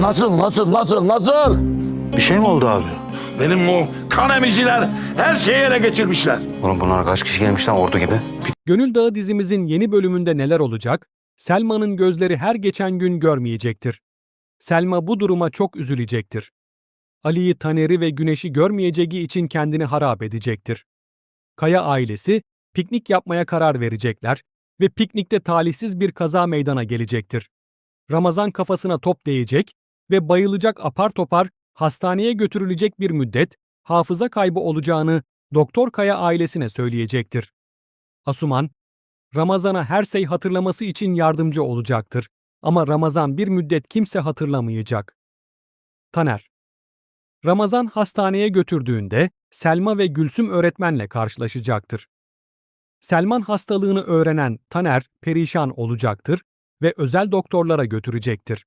nasıl nasıl nasıl nasıl? Bir şey mi oldu abi? Benim o kan emiciler her şeyi ele geçirmişler. Oğlum bunlar kaç kişi gelmiş lan ordu gibi? Gönül Dağı dizimizin yeni bölümünde neler olacak? Selma'nın gözleri her geçen gün görmeyecektir. Selma bu duruma çok üzülecektir. Ali'yi, Taner'i ve Güneş'i görmeyeceği için kendini harap edecektir. Kaya ailesi piknik yapmaya karar verecekler ve piknikte talihsiz bir kaza meydana gelecektir. Ramazan kafasına top değecek ve bayılacak apar topar hastaneye götürülecek bir müddet hafıza kaybı olacağını Doktor Kaya ailesine söyleyecektir. Asuman, Ramazan'a her şey hatırlaması için yardımcı olacaktır ama Ramazan bir müddet kimse hatırlamayacak. Taner Ramazan hastaneye götürdüğünde Selma ve Gülsüm öğretmenle karşılaşacaktır. Selman hastalığını öğrenen Taner perişan olacaktır ve özel doktorlara götürecektir.